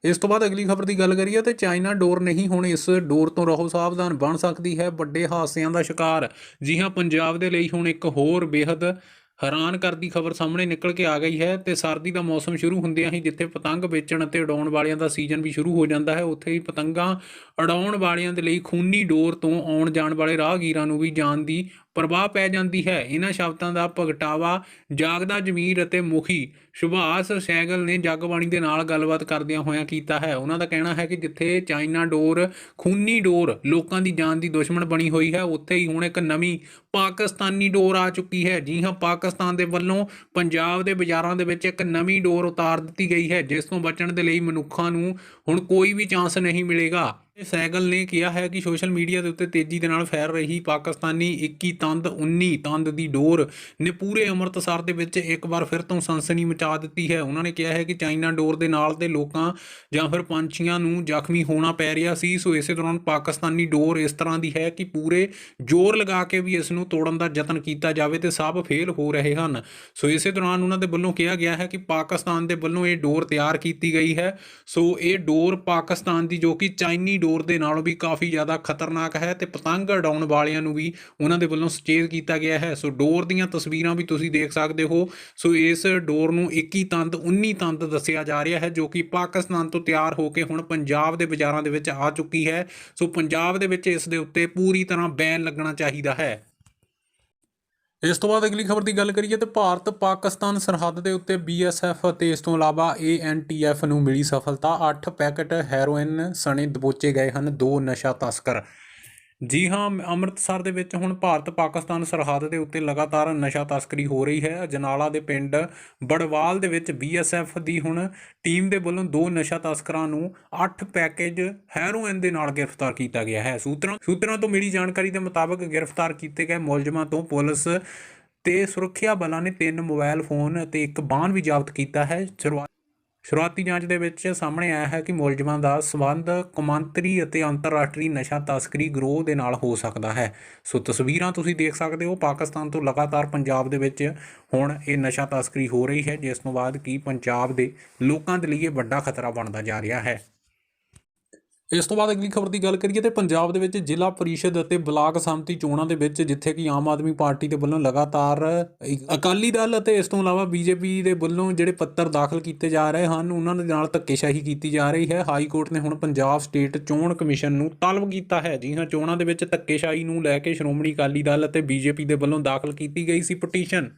ਇਸ ਤੋਂ ਬਾਅਦ ਅਗਲੀ ਖਬਰ ਦੀ ਗੱਲ ਕਰੀਏ ਤੇ ਚਾਈਨਾ ਡੋਰ ਨਹੀਂ ਹੁਣ ਇਸ ਡੋਰ ਤੋਂ ਰਹੋ ਸਾਵਧਾਨ, ਬਣ ਸਕਦੀ ਹੈ ਵੱਡੇ ਹਾਦਸਿਆਂ ਦਾ ਸ਼ਿਕਾਰ। ਜੀ ਹਾਂ ਪੰਜਾਬ ਦੇ ਲਈ ਹੁਣ ਇੱਕ ਹੋਰ ਬੇਹਦ ਹੈਰਾਨ ਕਰਦੀ ਖਬਰ ਸਾਹਮਣੇ ਨਿਕਲ ਕੇ ਆ ਗਈ ਹੈ ਤੇ ਸਰਦੀ ਦਾ ਮੌਸਮ ਸ਼ੁਰੂ ਹੁੰਦਿਆਂ ਹੀ ਜਿੱਥੇ ਪਤੰਗ ਵੇਚਣ ਅਤੇ ਉਡਾਉਣ ਵਾਲਿਆਂ ਦਾ ਸੀਜ਼ਨ ਵੀ ਸ਼ੁਰੂ ਹੋ ਜਾਂਦਾ ਹੈ, ਉੱਥੇ ਹੀ ਪਤੰਗਾਂ ਉਡਾਉਣ ਵਾਲਿਆਂ ਦੇ ਲਈ ਖੂਨੀ ਡੋਰ ਤੋਂ ਆਉਣ ਜਾਣ ਵਾਲੇ ਰਾਹਗੀਰਾਂ ਨੂੰ ਵੀ ਜਾਨ ਦੀ ਪ੍ਰਭਾਵ ਪੈ ਜਾਂਦੀ ਹੈ। ਇਹਨਾਂ ਸ਼ਬਦਾਂ ਦਾ ਪ੍ਰਗਟਾਵਾ ਜਾਗਦਾ ਜਮੀਰ ਅਤੇ ਮੁਖੀ ਸੁਭਾਸ਼ ਸੈਗਲ ਨੇ ਜਗਬਾਣੀ ਦੇ ਨਾਲ ਗੱਲਬਾਤ ਕਰਦਿਆਂ ਹੋਇਆਂ ਕੀਤਾ ਹੈ। ਉਹਨਾਂ ਦਾ ਕਹਿਣਾ ਹੈ ਕਿ ਜਿੱਥੇ ਚਾਈਨਾ ਡੋਰ, ਖੂਨੀ ਡੋਰ ਲੋਕਾਂ ਦੀ ਜਾਨ ਦੀ ਦੁਸ਼ਮਣ ਬਣੀ ਹੋਈ ਹੈ, ਉੱਥੇ ਹੀ ਹੁਣ ਇੱਕ ਨਵੀਂ ਪਾਕਿਸਤਾਨੀ ਡੋਰ ਆ ਚੁੱਕੀ ਹੈ। ਜੀ ਹਾਂ, ਪਾਕਿਸਤਾਨ ਦੇ ਵੱਲੋਂ ਪੰਜਾਬ ਦੇ ਬਾਜ਼ਾਰਾਂ ਦੇ ਵਿੱਚ ਇੱਕ ਨਵੀਂ ਡੋਰ ਉਤਾਰ ਦਿੱਤੀ ਗਈ ਹੈ, ਜਿਸ ਤੋਂ ਬਚਣ ਦੇ ਲਈ ਮਨੁੱਖਾਂ ਨੂੰ ਹੁਣ ਕੋਈ ਵੀ ਚਾਂਸ ਨਹੀਂ ਮਿਲੇਗਾ। ਸੈਗਲ ਨੇ ਕਿਹਾ ਹੈ ਕਿ ਸੋਸ਼ਲ ਮੀਡੀਆ ਦੇ ਉੱਤੇ ਤੇਜ਼ੀ ਦੇ ਨਾਲ ਫੈਲ ਰਹੀ ਪਾਕਿਸਤਾਨੀ 21 ਤੰਦ 19 ਤੰਦ ਦੀ ਡੋਰ ਨੇ ਪੂਰੇ ਅੰਮ੍ਰਿਤਸਰ ਦੇ ਵਿੱਚ ਇੱਕ ਵਾਰ ਫਿਰ ਤੋਂ ਸਨਸਨੀ ਮਚਾ ਦਿੱਤੀ ਹੈ। ਉਹਨਾਂ ਨੇ ਕਿਹਾ ਹੈ ਕਿ ਚਾਈਨਾ ਡੋਰ ਦੇ ਨਾਲ ਦੇ ਲੋਕਾਂ ਜਾਂ ਫਿਰ ਪੰਛੀਆਂ ਨੂੰ ਜ਼ਖਮੀ ਹੋਣਾ ਪੈ ਰਿਹਾ ਸੀ। ਸੋ ਇਸੇ ਦੌਰਾਨ ਪਾਕਿਸਤਾਨੀ ਡੋਰ ਇਸ ਤਰ੍ਹਾਂ ਦੀ ਹੈ ਕਿ ਪੂਰੇ ਜ਼ੋਰ ਲਗਾ ਕੇ ਵੀ ਇਸ ਨੂੰ ਤੋੜਨ ਦਾ ਯਤਨ ਕੀਤਾ ਜਾਵੇ ਤੇ ਸਭ ਫੇਲ ਹੋ ਰਹੇ ਹਨ। ਸੋ ਇਸੇ ਦੌਰਾਨ ਉਹਨਾਂ ਦੇ ਵੱਲੋਂ ਕਿਹਾ ਗਿਆ ਹੈ ਕਿ ਪਾਕਿਸਤਾਨ ਦੇ ਵੱਲੋਂ ਇਹ ਡੋਰ ਤਿਆਰ ਕੀਤੀ ਗਈ ਹੈ। ਸੋ ਇਹ ਡੋਰ ਪਾਕਿਸਤਾਨ ਦੀ ਜੋ ਕਿ ਚਾਈਨੀ ਡੋਰ ਦੇ ਨਾਲੋਂ ਵੀ ਕਾਫੀ ਜ਼ਿਆਦਾ ਖਤਰਨਾਕ ਹੈ ਤੇ ਪਤੰਗ ਉਡਾਉਣ ਵਾਲਿਆਂ ਨੂੰ ਵੀ ਉਹਨਾਂ ਦੇ ਵੱਲੋਂ ਸੁਚੇਤ ਕੀਤਾ ਗਿਆ ਹੈ। ਸੋ ਡੋਰ ਦੀਆਂ ਤਸਵੀਰਾਂ ਵੀ ਤੁਸੀਂ ਦੇਖ ਸਕਦੇ ਹੋ। ਸੋ ਇਸ ਡੋਰ ਨੂੰ 21 ਤੰਦ 19 ਤੰਦ ਦੱਸਿਆ ਜਾ ਰਿਹਾ ਹੈ, ਜੋ ਕਿ ਪਾਕਿਸਤਾਨ ਤੋਂ ਤਿਆਰ ਹੋ ਕੇ ਹੁਣ ਪੰਜਾਬ ਦੇ ਬਾਜ਼ਾਰਾਂ ਦੇ ਵਿੱਚ ਆ ਚੁੱਕੀ ਹੈ। ਸੋ ਪੰਜਾਬ ਦੇ ਵਿੱਚ ਇਸ ਦੇ ਉੱਤੇ ਪੂਰੀ ਤਰ੍ਹਾਂ ਬੈਨ ਲੱਗਣਾ ਚਾਹੀਦਾ ਹੈ। ਇਸ ਤੋਂ ਬਾਅਦ ਅਗਲੀ ਖਬਰ ਦੀ ਗੱਲ ਕਰੀਏ ਤੇ ਭਾਰਤ ਪਾਕਿਸਤਾਨ ਸਰਹੱਦ ਦੇ ਉੱਤੇ ਬੀਐਸਐਫ ਅਤੇ ਇਸ ਤੋਂ ਇਲਾਵਾ ਏਐਨਟੀਐਫ ਨੂੰ ਮਿਲੀ ਸਫਲਤਾ। 8 ਪੈਕੇਟ ਹੈਰੋਇਨ ਸਣੇ ਦਬੋਚੇ ਗਏ ਹਨ, ਦੋ ਨਸ਼ਾ ਤਸਕਰ। ਜੀ ਹਾਂ, ਅੰਮ੍ਰਿਤਸਰ ਦੇ ਵਿੱਚ ਹੁਣ ਭਾਰਤ ਪਾਕਿਸਤਾਨ ਸਰਹੱਦ ਦੇ ਉੱਤੇ ਲਗਾਤਾਰ ਨਸ਼ਾ ਤਸਕਰੀ ਹੋ ਰਹੀ ਹੈ। ਅਜਨਾਲਾ ਦੇ ਪਿੰਡ ਬੜਵਾਲ ਦੇ ਵਿੱਚ ਬੀਐਸਐਫ ਦੀ ਹੁਣ ਟੀਮ ਦੇ ਵੱਲੋਂ ਦੋ ਨਸ਼ਾ ਤਸਕਰਾਂ ਨੂੰ 8 ਪੈਕੇਜ ਹੈਰੋਇਨ ਦੇ ਨਾਲ ਗ੍ਰਿਫਤਾਰ ਕੀਤਾ ਗਿਆ ਹੈ। ਸੂਤਰਾਂ ਸੂਤਰਾਂ ਤੋਂ ਮਿਲੀ ਜਾਣਕਾਰੀ ਦੇ ਮੁਤਾਬਕ ਗ੍ਰਿਫਤਾਰ ਕੀਤੇ ਗਏ ਮੁਲਜ਼ਮਾਂ ਤੋਂ ਪੁਲਿਸ ਤੇ ਸੁਰੱਖਿਆ ਬਲਾਂ ਨੇ ਤਿੰਨ ਮੋਬਾਈਲ ਫੋਨ ਅਤੇ ਇੱਕ ਬਾਹਨ ਵੀ ਜ਼ਬਤ ਕੀਤਾ ਹੈ। ਸ਼ੁਰੂਆ- ਸ਼ੁਰੂਆਤੀ ਜਾਂਚ ਦੇ ਵਿੱਚ ਸਾਹਮਣੇ ਆਇਆ ਹੈ ਕਿ ਮੁਲਜ਼ਮਾਂ ਦਾ ਸਬੰਧ ਕੌਮਾਂਤਰੀ ਅਤੇ ਅੰਤਰਰਾਸ਼ਟਰੀ ਨਸ਼ਾ ਤਸਕਰੀ ਗਰੋਹ ਦੇ ਨਾਲ ਹੋ ਸਕਦਾ ਹੈ। ਸੋ ਤਸਵੀਰਾਂ ਤੁਸੀਂ ਦੇਖ ਸਕਦੇ ਹੋ। ਪਾਕਿਸਤਾਨ ਤੋਂ ਲਗਾਤਾਰ ਪੰਜਾਬ ਦੇ ਵਿੱਚ ਹੁਣ ਇਹ ਨਸ਼ਾ ਤਸਕਰੀ ਹੋ ਰਹੀ ਹੈ, ਜਿਸ ਤੋਂ ਬਾਅਦ ਕੀ ਪੰਜਾਬ ਦੇ ਲੋਕਾਂ ਦੇ ਲਈ ਇਹ ਵੱਡਾ ਖਤਰਾ ਬਣਦਾ ਜਾ ਰਿਹਾ ਹੈ। ਇਸ ਤੋਂ ਬਾਅਦ ਅਗਲੀ ਖਬਰ ਦੀ ਗੱਲ ਕਰੀਏ ਤੇ ਪੰਜਾਬ ਦੇ ਵਿੱਚ ਜ਼ਿਲ੍ਹਾ ਪਰਿਸ਼ਦ ਅਤੇ ਬਲਾਕ ਸੰਮਤੀ ਚੋਣਾਂ ਦੇ ਵਿੱਚ ਜਿੱਥੇ ਕਿ ਆਮ ਆਦਮੀ ਪਾਰਟੀ ਦੇ ਵੱਲੋਂ ਲਗਾਤਾਰ ਅਕਾਲੀ ਦਲ ਅਤੇ ਇਸ ਤੋਂ ਇਲਾਵਾ ਬੀਜੇਪੀ ਦੇ ਵੱਲੋਂ ਜਿਹੜੇ ਪੱਤਰ ਦਾਖਲ ਕੀਤੇ ਜਾ ਰਹੇ ਹਨ, ਉਹਨਾਂ ਦੇ ਨਾਲ ਧੱਕੇਸ਼ਾਹੀ ਕੀਤੀ ਜਾ ਰਹੀ ਹੈ। ਹਾਈ ਕੋਰਟ ਨੇ ਹੁਣ ਪੰਜਾਬ ਸਟੇਟ ਚੋਣ ਕਮਿਸ਼ਨ ਨੂੰ ਤਲਬ ਕੀਤਾ ਹੈ। ਜੀ ਹਾਂ, ਚੋਣਾਂ ਦੇ ਵਿੱਚ ਧੱਕੇਸ਼ਾਹੀ ਨੂੰ ਲੈ ਕੇ ਸ਼੍ਰੋਮਣੀ ਅਕਾਲੀ ਦਲ ਅਤੇ ਬੀਜੇਪੀ ਦੇ ਵੱਲੋਂ ਦਾਖਲ ਕੀਤੀ ਗਈ ਸੀ ਪਟੀਸ਼ਨ।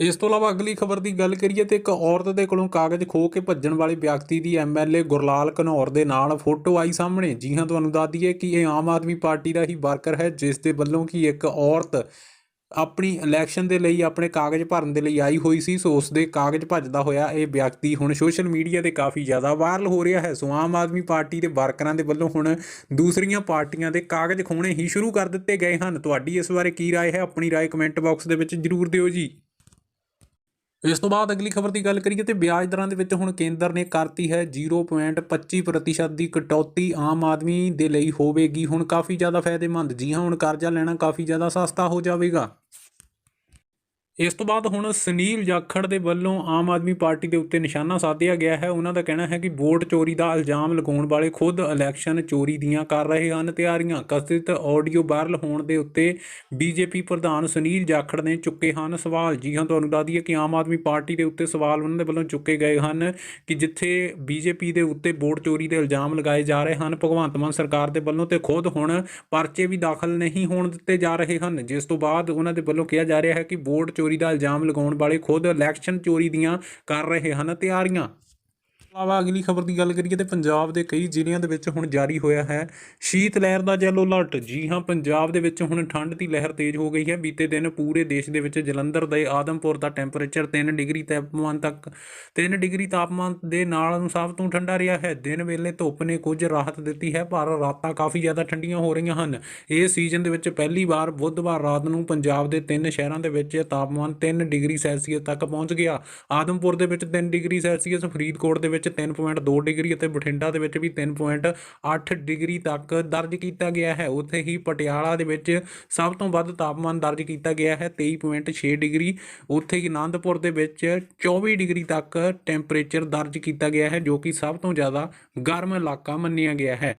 ਇਸ ਤੋਂ ਇਲਾਵਾ ਅਗਲੀ ਖਬਰ ਦੀ ਗੱਲ ਕਰੀਏ ਤੇ ਇੱਕ ਔਰਤ ਦੇ ਕੋਲੋਂ ਕਾਗਜ਼ ਖੋਹ ਕੇ ਭੱਜਣ ਵਾਲੇ ਵਿਅਕਤੀ ਦੀ ਐਮਐਲਏ ਗੁਰਲਾਲ ਘਨੌਰ ਦੇ ਨਾਲ ਫੋਟੋ ਆਈ ਸਾਹਮਣੇ ਜੀ ਹਾਂ ਤੁਹਾਨੂੰ ਦੱਸ ਦਈਏ ਕਿ ਇਹ ਆਮ ਆਦਮੀ ਪਾਰਟੀ ਦਾ ਹੀ ਵਰਕਰ ਹੈ ਜਿਸ ਦੇ ਵੱਲੋਂ ਕਿ ਇੱਕ ਔਰਤ ਆਪਣੀ ਇਲੈਕਸ਼ਨ ਦੇ ਲਈ ਆਪਣੇ ਕਾਗਜ਼ ਭਰਨ ਦੇ ਲਈ ਆਈ ਹੋਈ ਸੀ ਸੋ ਉਸ ਦੇ ਕਾਗਜ਼ ਭੱਜਦਾ ਹੋਇਆ ਇਹ ਵਿਅਕਤੀ ਹੁਣ ਸੋਸ਼ਲ ਮੀਡੀਆ ਤੇ ਕਾਫੀ ਜ਼ਿਆਦਾ ਵਾਇਰਲ ਹੋ ਰਿਹਾ ਹੈ ਸੋ ਆਮ ਆਦਮੀ ਪਾਰਟੀ ਦੇ ਵਰਕਰਾਂ ਦੇ ਵੱਲੋਂ ਹੁਣ ਦੂਸਰੀਆਂ ਪਾਰਟੀਆਂ ਦੇ ਕਾਗਜ਼ ਖੋਣੇ ਹੀ ਸ਼ੁਰੂ ਕਰ ਦਿੱਤੇ ਗਏ ਹਨ ਤੁਹਾਡੀ ਇਸ ਬਾਰੇ ਕੀ رائے ਹੈ ਆਪਣੀ رائے ਕਮੈਂਟ ਬਾਕਸ ਦੇ ਵਿੱਚ ਜਰੂਰ ਦਿਓ ਜੀ ਇਸ ਤੋਂ ਬਾਅਦ ਅਗਲੀ ਖਬਰ ਦੀ ਗੱਲ ਕਰੀਏ ਤੇ ਵਿਆਜ ਦਰਾਂ ਦੇ ਵਿੱਚ ਹੁਣ ਕੇਂਦਰ ਨੇ ਕਰਤੀ ਹੈ 0.25% ਦੀ ਕਟੌਤੀ ਆਮ ਆਦਮੀ ਦੇ ਲਈ ਹੋਵੇਗੀ। ਹੁਣ ਕਾਫੀ ਜ਼ਿਆਦਾ ਫਾਇਦੇਮੰਦ। ਜੀ ਹਾਂ, ਹੁਣ ਕਰਜ਼ਾ ਲੈਣਾ ਕਾਫੀ ਜ਼ਿਆਦਾ ਸਸਤਾ ਹੋ ਜਾਵੇਗਾ। ਇਸ ਤੋਂ ਬਾਅਦ ਹੁਣ ਸੁਨੀਲ ਜਾਖੜ ਦੇ ਵੱਲੋਂ ਆਮ ਆਦਮੀ ਪਾਰਟੀ ਦੇ ਉੱਤੇ ਨਿਸ਼ਾਨਾ ਸਾਧਿਆ ਗਿਆ ਹੈ। ਉਹਨਾਂ ਦਾ ਕਹਿਣਾ ਹੈ ਕਿ ਵੋਟ ਚੋਰੀ ਦਾ ਇਲਜ਼ਾਮ ਲਗਾਉਣ ਵਾਲੇ ਖੁਦ ਇਲੈਕਸ਼ਨ ਚੋਰੀ ਦੀਆਂ ਕਰ ਰਹੇ ਹਨ। ਤਿਆਰੀਆਂ ਕਥਿਤ ਆਡੀਓ ਵਾਇਰਲ ਹੋਣ ਦੇ ਉੱਤੇ ਬੀਜੇਪੀ ਪ੍ਰਧਾਨ ਸੁਨੀਲ ਜਾਖੜ ਨੇ ਚੁੱਕੇ ਹਨ ਸਵਾਲ। ਜੀ ਹਾਂ, ਤੁਹਾਨੂੰ ਦੱਸ ਦਈਏ ਕਿ ਆਮ ਆਦਮੀ ਪਾਰਟੀ ਦੇ ਉੱਤੇ ਸਵਾਲ ਉਹਨਾਂ ਦੇ ਵੱਲੋਂ ਚੁੱਕੇ ਗਏ ਹਨ ਕਿ ਜਿੱਥੇ ਬੀਜੇਪੀ ਦੇ ਉੱਤੇ ਵੋਟ ਚੋਰੀ ਦੇ ਇਲਜ਼ਾਮ ਲਗਾਏ ਜਾ ਰਹੇ ਹਨ, ਭਗਵੰਤ ਮਾਨ ਸਰਕਾਰ ਦੇ ਵੱਲੋਂ ਤੇ ਖੁਦ ਹੁਣ ਪਰਚੇ ਵੀ ਦਾਖਲ ਨਹੀਂ ਹੋਣ ਦਿੱਤੇ ਜਾ ਰਹੇ ਹਨ। ਜਿਸ ਤੋਂ ਬਾਅਦ ਉਹਨਾਂ ਦੇ ਵੱਲੋਂ ਕਿਹਾ ਜਾ ਰਿਹਾ ਹੈ ਕਿ ਵੋਟ ਚੋਰੀ ਦਾ ਇਲਜ਼ਾਮ ਲਗਾਉਣ ਵਾਲੇ ਖੁਦ ਇਲੈਕਸ਼ਨ ਚੋਰੀ ਦੀਆਂ ਕਰ ਰਹੇ ਹਨ ਤਿਆਰੀਆਂ। ਆਵਾ ਅਗਲੀ ਖਬਰ ਦੀ ਗੱਲ ਕਰੀਏ ਤੇ ਪੰਜਾਬ ਦੇ ਕਈ ਜ਼ਿਲ੍ਹਿਆਂ ਦੇ ਵਿੱਚ ਹੁਣ ਜਾਰੀ ਹੋਇਆ ਹੈ ਸ਼ੀਤ ਲਹਿਰ ਦਾ ਜੈਲੋ ਅਲਰਟ। ਜੀ ਹਾਂ, ਪੰਜਾਬ ਦੇ ਵਿੱਚ ਹੁਣ ਠੰਡ ਦੀ ਲਹਿਰ ਤੇਜ਼ ਹੋ ਗਈ ਹੈ। ਬੀਤੇ ਦਿਨ ਪੂਰੇ ਦੇਸ਼ ਦੇ ਵਿੱਚ ਜਲੰਧਰ ਦੇ ਆਦਮਪੁਰ ਦਾ ਟੈਂਪਰੇਚਰ 3 ਡਿਗਰੀ ਤਾਪਮਾਨ ਤੱਕ 3 ਡਿਗਰੀ ਤਾਪਮਾਨ ਦੇ ਨਾਲ ਸਭ ਤੋਂ ਠੰਡਾ ਰਿਹਾ ਹੈ। ਦਿਨ ਵੇਲੇ ਧੁੱਪ ਨੇ ਕੁਝ ਰਾਹਤ ਦਿੱਤੀ ਹੈ, ਪਰ ਰਾਤਾਂ ਕਾਫੀ ਜ਼ਿਆਦਾ ਠੰਡੀਆਂ ਹੋ ਰਹੀਆਂ ਹਨ। ਇਹ ਸੀਜ਼ਨ ਦੇ ਵਿੱਚ ਪਹਿਲੀ ਵਾਰ ਬੁੱਧਵਾਰ ਰਾਤ ਨੂੰ ਪੰਜਾਬ ਦੇ ਤਿੰਨ ਸ਼ਹਿਰਾਂ ਦੇ ਵਿੱਚ ਤਾਪਮਾਨ 3 ਡਿਗਰੀ ਸੈਲਸੀਅਸ ਤੱਕ ਪਹੁੰਚ ਗਿਆ। ਆਦਮਪੁਰ ਦੇ ਵਿੱਚ 3 ਡਿਗਰੀ ਸੈਲਸੀਅਸ, ਫਰੀਦਕੋਟ ਦੇ ਵਿੱਚ ਵਿੱਚ 3.2 ਡਿਗਰੀ ਅਤੇ ਬਠਿੰਡਾ ਦੇ ਵਿੱਚ ਵੀ 3.8 ਡਿਗਰੀ ਤੱਕ ਦਰਜ ਕੀਤਾ ਗਿਆ ਹੈ। ਉੱਥੇ ਹੀ ਪਟਿਆਲਾ ਦੇ ਵਿੱਚ ਸਭ ਤੋਂ ਵੱਧ ਤਾਪਮਾਨ ਦਰਜ ਕੀਤਾ ਗਿਆ ਹੈ 23.6 ਡਿਗਰੀ। ਉੱਥੇ ਹੀ ਆਨੰਦਪੁਰ ਦੇ ਵਿੱਚ 24 ਡਿਗਰੀ ਤੱਕ ਟੈਂਪਰੇਚਰ ਦਰਜ ਕੀਤਾ ਗਿਆ ਹੈ, ਜੋ ਕਿ ਸਭ ਤੋਂ ਜ਼ਿਆਦਾ ਗਰਮ ਇਲਾਕਾ ਮੰਨਿਆ ਗਿਆ ਹੈ।